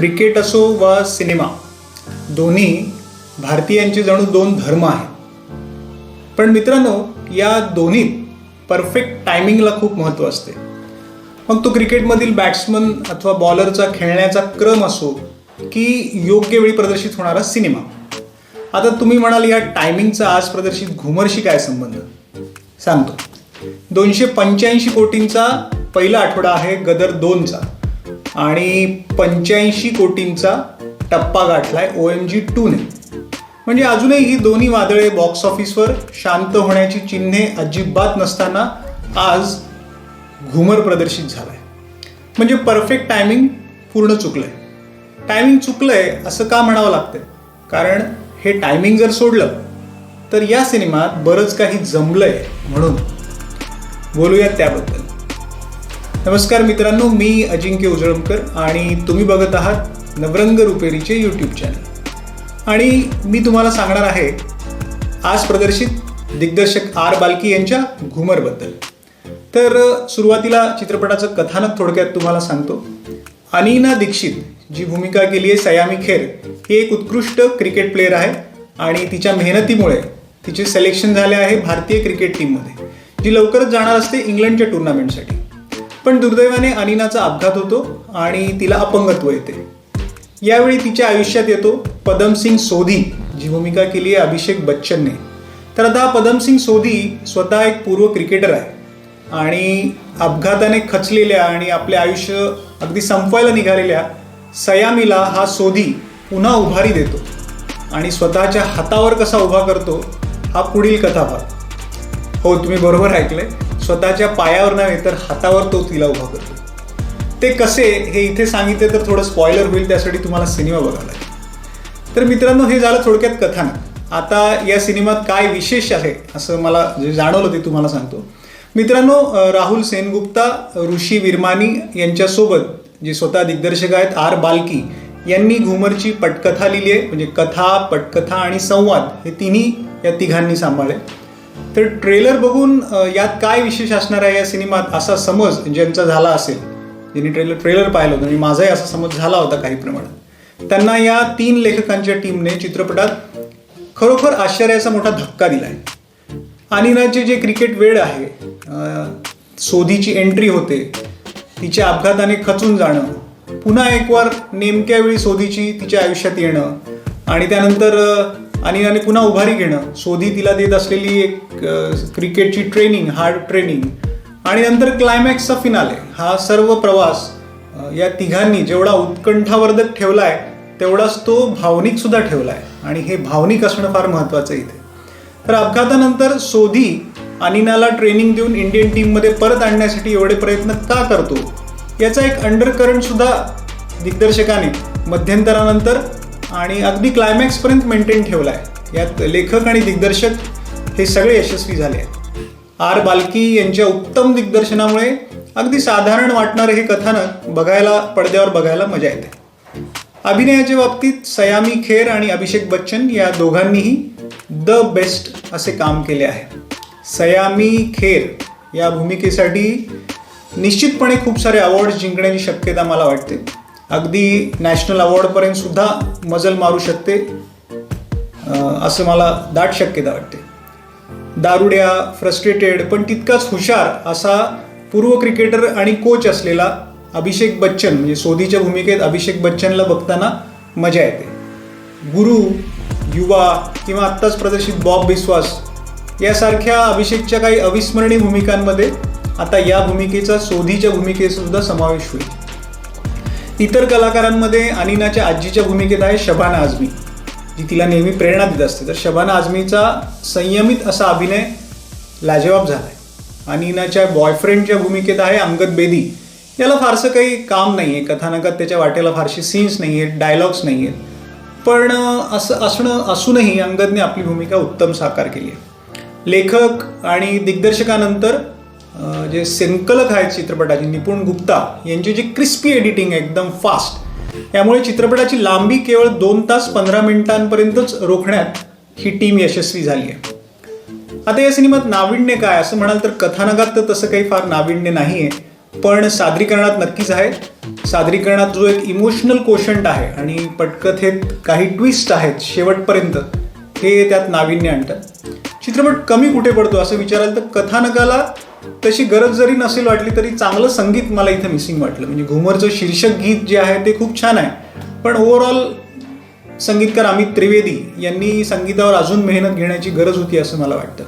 Cricket असो वा cinema दोन्ही भारतीयांचे जणू दोन धर्म आहेत. पण मित्रांनो या दोन्हीत परफेक्ट टायमिंगला खूप महत्त्व असते. मग तो क्रिकेटमधील बॅट्समन अथवा बॉलरचा खेळण्याचा क्रम असो की योग्य वेळी प्रदर्शित होणारा सिनेमा. आता तुम्ही म्हणाल या टायमिंगचा आज प्रदर्शित घुमरशी काय संबंध? सांगतो. दोनशे पंच्याऐंशी कोटींचा पहिला आठवडा आहे गदर दोनचा. आणि पंच्याऐंशी कोटींचा टप्पा गाठलाय ओ एम जी टूने. म्हणजे अजूनही ही दोन्ही वादळे बॉक्स ऑफिसवर शांत होण्याची चिन्हे अजिबात नसताना आज घुमर प्रदर्शित झालाय. म्हणजे परफेक्ट टायमिंग पूर्ण चुकलंय. टायमिंग चुकलंय असं का म्हणावं लागतंय? कारण हे टायमिंग जर सोडलं तर या सिनेमात बरंच काही जमलंय म्हणून. बोलूयात त्याबद्दल. नमस्कार मित्रांनो मी अजिंक्य उजळमकर आणि तुम्ही बघत आहात नवरंग रुपेरीचे यूट्यूब चॅनल आणि मी तुम्हाला सांगणार आहे आज प्रदर्शित दिग्दर्शक आर बाल्की यांच्या घुमरबद्दल. तर सुरुवातीला चित्रपटाचं कथानक थोडक्यात तुम्हाला सांगतो. अनिना दीक्षित जी भूमिका केली आहे सयामी खेर ही एक उत्कृष्ट क्रिकेट प्लेअर आहे आणि तिच्या मेहनतीमुळे तिचे सिलेक्शन झाले आहे भारतीय क्रिकेट टीममध्ये जी लवकरच जाणार असते इंग्लंडच्या टुर्नामेंटसाठी पण दुर्दैवाने अनिनाचा अपघात होतो आणि तिला अपंगत्व येते. यावेळी तिच्या आयुष्यात येतो पदमसिंग सोधी जी भूमिका केली आहे अभिषेक बच्चनने. तर आता पदमसिंग सोधी स्वतः एक पूर्व क्रिकेटर आहे आणि अपघाताने खचलेल्या आणि आपले आयुष्य अगदी संपवायला निघालेल्या सयामीला हा सोधी पुन्हा उभारी देतो आणि स्वतःच्या हातावर कसा उभा करतो हा पुढील कथाभाग. हो तुम्ही बरोबर ऐकलंय. स्वतःच्या पायावर नव्हे तर हातावर तो तिला उभा करतो. ते कसे हे इथे सांगितले तर थोडं स्पॉयलर होईल त्यासाठी तुम्हाला सिनेमा बघायला लागेल. तर मित्रांनो हे झालं थोडक्यात कथानक. आता या सिनेमात काय विशेष आहे असं मला जे जाणवलं ते तुम्हाला सांगतो. मित्रांनो राहुल सेनगुप्ता ऋषी विरमानी यांच्यासोबत जे स्वतः दिग्दर्शक आहेत आर बाल्की यांनी घुमरची पटकथा लिहिली आहे. म्हणजे कथा पटकथा आणि संवाद हे तिन्ही या तिघांनी सांभाळले. तर ट्रेलर बघून यात काय विशेष असणार आहे या सिनेमात असा समज ज्यांचा झाला असेल? ज्यांनी ट्रेलर ट्रेलर पाहिलं होतं आणि माझाही असा समज झाला होता काही प्रमाणात. त्यांना या तीन लेखकांच्या टीमने चित्रपटात खरोखर आश्चर्याचा मोठा धक्का दिलाय. अनिनाचे जे क्रिकेट वेळ आहे सोधीची एंट्री होते तिच्या अपघाताने खचून जाणं पुन्हा एकवार नेमक्या वेळी सोधीची तिच्या आयुष्यात येणं आणि त्यानंतर आणि अनिनाने पुन्हा उभारी घेणं. सोधी तिला देत असलेली एक क्रिकेटची ट्रेनिंग हार्ड ट्रेनिंग आणि नंतर क्लायमॅक्सचा फिनाले हा सर्व प्रवास या तिघांनी जेवढा उत्कंठावर्धक ठेवलाय तेवढाच तो भावनिक सुद्धा ठेवलाय. आणि हे भावनिक असणं फार महत्वाचं इथे. तर अपघातानंतर सोधी अनिनाला ट्रेनिंग देऊन इंडियन टीममध्ये परत आणण्यासाठी एवढे प्रयत्न का करतो? याचा एक अंडरकरंट सुद्धा दिग्दर्शकाने मध्यंतरानंतर आणि अगदी क्लायमॅक्सपर्यंत मेंटेन ठेवला आहे यात लेखक आणि दिग्दर्शक हे सगळे यशस्वी झाले आहेत. आर बालकी यांच्या उत्तम दिग्दर्शनामुळे अगदी साधारण वाटणारं हे कथानक बघायला पडद्यावर बघायला मजा येते. अभिनयाच्या बाबतीत सयामी खेर आणि अभिषेक बच्चन या दोघांनीही द बेस्ट असे काम केले आहे. सयामी खेर या भूमिकेसाठी निश्चितपणे खूप सारे अवॉर्ड जिंकण्याची शक्यता मला वाटते. अगदी नॅशनल अवॉर्डपर्यंत सुद्धा मजल मारू शकते. असं मला दाट शक्यता वाटते. दारुड्या फ्रस्ट्रेटेड पण तितकाच हुशार असा पूर्व क्रिकेटर आणि कोच असलेला अभिषेक बच्चन म्हणजे सोधीच्या भूमिकेत अभिषेक बच्चनला बघताना मजा येते. गुरु युवा किंवा आत्ताच प्रदर्शित बॉब बिस्वास यासारख्या अभिषेकच्या काही अविस्मरणीय भूमिकांमध्ये आता या भूमिकेचा सोधीच्या भूमिकेसुद्धा समावेश होईल. इतर कलाकारांमध्ये अनिनाच्या आजीच्या भूमिकेत आहे शबाना आझमी जी तिला नेहमी प्रेरणा देत असते. तर शबाना आझमीचा संयमित असा अभिनय लाजवाब झाला आहे अनिनाच्या बॉयफ्रेंडच्या भूमिकेत आहे अंगद बेदी. याला फारसं काही काम नाही आहे कथानकात त्याच्या वाटेला फारशी सीन्स नाही आहेत डायलॉग्स नाही आहेत पण असं असणं असूनही अंगदने आपली भूमिका उत्तम साकार केली आहे. लेखक आणि दिग्दर्शकानंतर जे संकलक आहेत चित्रपटाचे निपुण गुप्ता यांची जी क्रिस्पी एडिटिंग आहे एकदम फास्ट यामुळे चित्रपटाची लांबी केवळ दोन तास पंधरा मिनिटांपर्यंतच रोखण्यात ही टीम यशस्वी झाली आहे. आता या सिनेमात नाविन्य काय? असं म्हणाल तर कथानकात तर तसं काही फार नाविन्य नाही आहे पण सादरीकरणात नक्कीच आहे. सादरीकरणात जो एक इमोशनल कोशंट आहे आणि पटकथेत काही ट्विस्ट आहेत शेवटपर्यंत हे त्यात नाविन्य आणतं चित्रपट कमी कुठे पडतो असं विचाराल तर कथानकाला तशी गरज जरी नसेल वाटली तरी चांगलं संगीत मला इथं मिसिंग वाटलं. म्हणजे घुमरचं शीर्षक गीत जे आहे ते खूप छान आहे. पण ओव्हरऑल संगीतकार अमित त्रिवेदी यांनी संगीतावर अजून मेहनत घेण्याची गरज होती असं मला वाटतं.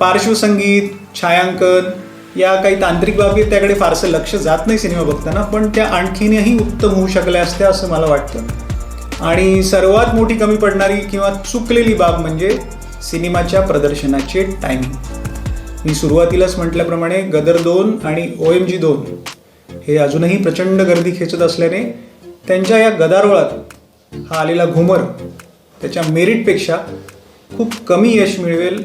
पार्श्वसंगीत छायांकन या काही तांत्रिक बाबी त्याकडे फारसं लक्ष जात नाही सिनेमा बघताना पण त्या आणखीनही उत्तम होऊ शकल्या असत्या असं मला वाटतं. आणि सर्वात मोठी कमी पडणारी किंवा चुकलेली बाब म्हणजे सिनेमाच्या प्रदर्शनाचे टायमिंग मी सुरुवातीलाच म्हटल्याप्रमाणे गदर दोन आणि ओ एम जी दोन हे अजूनही प्रचंड गर्दी खेचत असल्याने त्यांच्या या गदारोळात हा आलेला घुमर त्याच्या मेरिटपेक्षा खूप कमी यश मिळवेल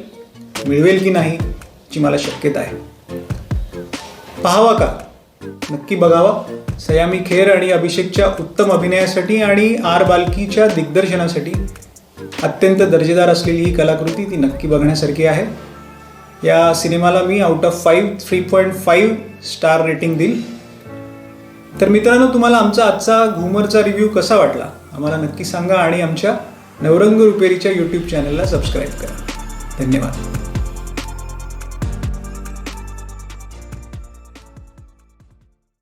मिळवेल की नाही ची मला शक्यता आहे. पाहावा का? नक्की बघावा. सयामी खेर आणि अभिषेकच्या उत्तम अभिनयासाठी आणि आर बालकीच्या दिग्दर्शनासाठी अत्यंत दर्जेदार असलेली ही कलाकृती ती नक्की बघण्यासारखी आहे. या सिनेमाला मी out of five three point five star rating देईल. तर मित्रांनो तुम्हाला आमचा आजचा घुमरचा रिव्ह्यू कसा वाटला? आम्हाला नक्की सांगा आणि आमच्या नवरंग रुपेरीच्या यूट्यूब चॅनलला सबस्क्राईब करा. धन्यवाद.